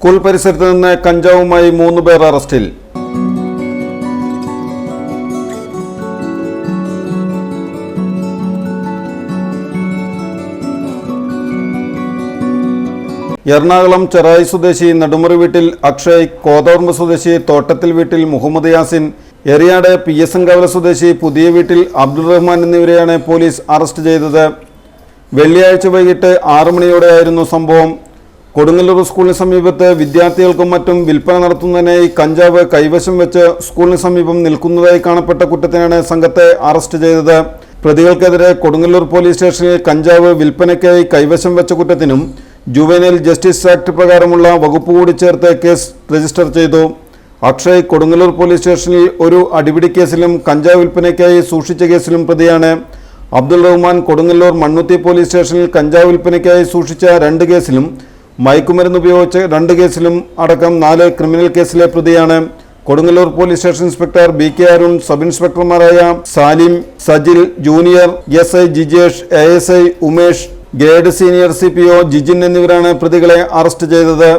School പരിസരത്ത് നിന്ന് കഞ്ചാവുമായി മൂന്ന് പേർ അറസ്റ്റിൽ. എറണാകുളം ചെറായി സ്വദേശി നെടുമുറി വീട്ടിൽ അക്ഷയ് കോതോർമ്പ് സ്വദേശി തോട്ടത്തിൽ വീട്ടിൽ മുഹമ്മദ് യാസിൻ എറിയാട് പി എസ് എൻകാവല സ്വദേശി പുതിയ വീട്ടിൽ അബ്ദുൾ റഹ്മാൻ എന്നിവരെയാണ് പോലീസ് അറസ്റ്റ് ചെയ്തത്. വെള്ളിയാഴ്ച വൈകിട്ട് ആറു മണിയോടെയായിരുന്നു സംഭവം. കൊടുങ്ങല്ലൂർ സ്കൂളിന് സമീപത്ത് വിദ്യാർത്ഥികൾക്കും മറ്റും വിൽപ്പന നടത്തുന്നതിനായി കഞ്ചാവ് കൈവശം വെച്ച് സ്കൂളിന് സമീപം നിൽക്കുന്നതായി കാണപ്പെട്ട കുറ്റത്തിനാണ് സംഘത്തെ അറസ്റ്റ് ചെയ്തത്. പ്രതികൾക്കെതിരെ കൊടുങ്ങല്ലൂർ പോലീസ് സ്റ്റേഷനിൽ കഞ്ചാവ് വിൽപ്പനയ്ക്കായി കൈവശം വെച്ച കുറ്റത്തിനും ജുവനൈൽ ജസ്റ്റിസ് ആക്ട് പ്രകാരമുള്ള വകുപ്പ് കൂടി ചേർത്ത് കേസ് രജിസ്റ്റർ ചെയ്തു. അക്ഷയ് കൊടുങ്ങല്ലൂർ പോലീസ് സ്റ്റേഷനിൽ ഒരു അടിപിടി കേസിലും കഞ്ചാവ് വിൽപ്പനയ്ക്കായി സൂക്ഷിച്ച കേസിലും പ്രതിയാണ്. അബ്ദുൾ റഹ്മാൻ കൊടുങ്ങല്ലൂർ മണ്ണുത്തി പോലീസ് സ്റ്റേഷനിൽ കഞ്ചാവ് വിൽപ്പനയ്ക്കായി സൂക്ഷിച്ച രണ്ട് കേസിലും മയക്കുമരുന്ന് ഉപയോഗിച്ച് രണ്ട് കേസിലും അടക്കം നാല് ക്രിമിനൽ കേസിലെ പ്രതിയാണ്. Kodungallur police station inspector B K Arun sub ഇൻസ്പെക്ടർമാരായ Salim Sajil junior S I Jijesh A S I Umesh grade senior C P O Jijin എന്നിവരാണ് പ്രതികളെ അറസ്റ്റ് ചെയ്തത്.